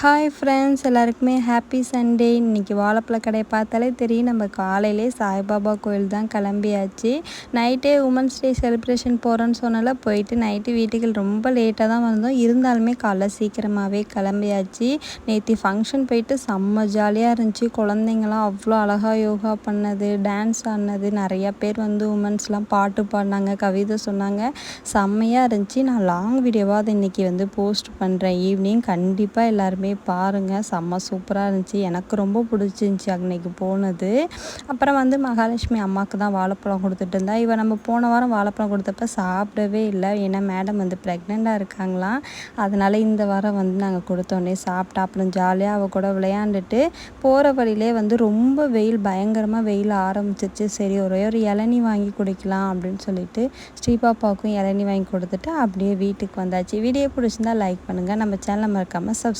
Hi friends எல்லாருக்குமே happy Sunday இன்றைக்கி வாழைப்பழ கடையை பார்த்தாலே தெரியும் நம்ம காலையிலே சாய்பாபா கோயில் தான் கிளம்பியாச்சு. நைட்டே உமன்ஸ் டே செலிப்ரேஷன் போகிறோன்னு சொன்னால போயிட்டு நைட்டு வீட்டுக்கு ரொம்ப லேட்டாக தான் வந்தோம். இருந்தாலுமே காலைல சீக்கிரமாகவே கிளம்பியாச்சு. நேற்று ஃபங்க்ஷன் போயிட்டு செம்ம ஜாலியாக இருந்துச்சு. குழந்தைங்களாம் அவ்வளோ அழகாக யோகா பண்ணது டான்ஸ் ஆடினது. நிறையா பேர் வந்து உமன்ஸ்லாம் பாட்டு பாடினாங்க கவிதை சொன்னாங்க. செம்மையாக இருந்துச்சு. நான் லாங் வீடியோவாக அதை இன்றைக்கி வந்து போஸ்ட் பண்ணுறேன் ஈவினிங் கண்டிப்பாக எல்லாருமே போய் பாருங்கள் செம்ம சூப்பராக இருந்துச்சு. எனக்கு ரொம்ப பிடிச்சிருந்துச்சி அன்னைக்கு போனது. அப்புறம் வந்து மகாலட்சுமி அம்மாவுக்கு தான் வாழைப்பழம் கொடுத்துட்டு இருந்தா. இவன் நம்ம போன வாரம் வாழைப்பழம் கொடுத்தப்ப சாப்பிடவே இல்லை. ஏன்னா மேடம் வந்து ப்ரெக்னெண்ட்டாக இருக்காங்களாம் அதனால் இந்த வாரம் வந்து நாங்கள் கொடுத்தோன்னே சாப்பிட்டா. அப்புறம் ஜாலியாக அவள் கூட விளையாண்டுட்டு போகிற வழியிலே வந்து ரொம்ப வெயில் பயங்கரமாக வெயில் ஆரம்பிச்சிச்சு சரி ஒரே ஒரு இளநி வாங்கி குடிக்கலாம் அப்படின்னு சொல்லிட்டு ஸ்ரீபாப்பாவுக்கும் இளநி வாங்கி கொடுத்துட்டு அப்படியே வீட்டுக்கு வந்தாச்சு. வீடியோ பிடிச்சிருந்தா லைக் பண்ணுங்கள் நம்ம சேனலை மறக்காமல் சப்ஸ்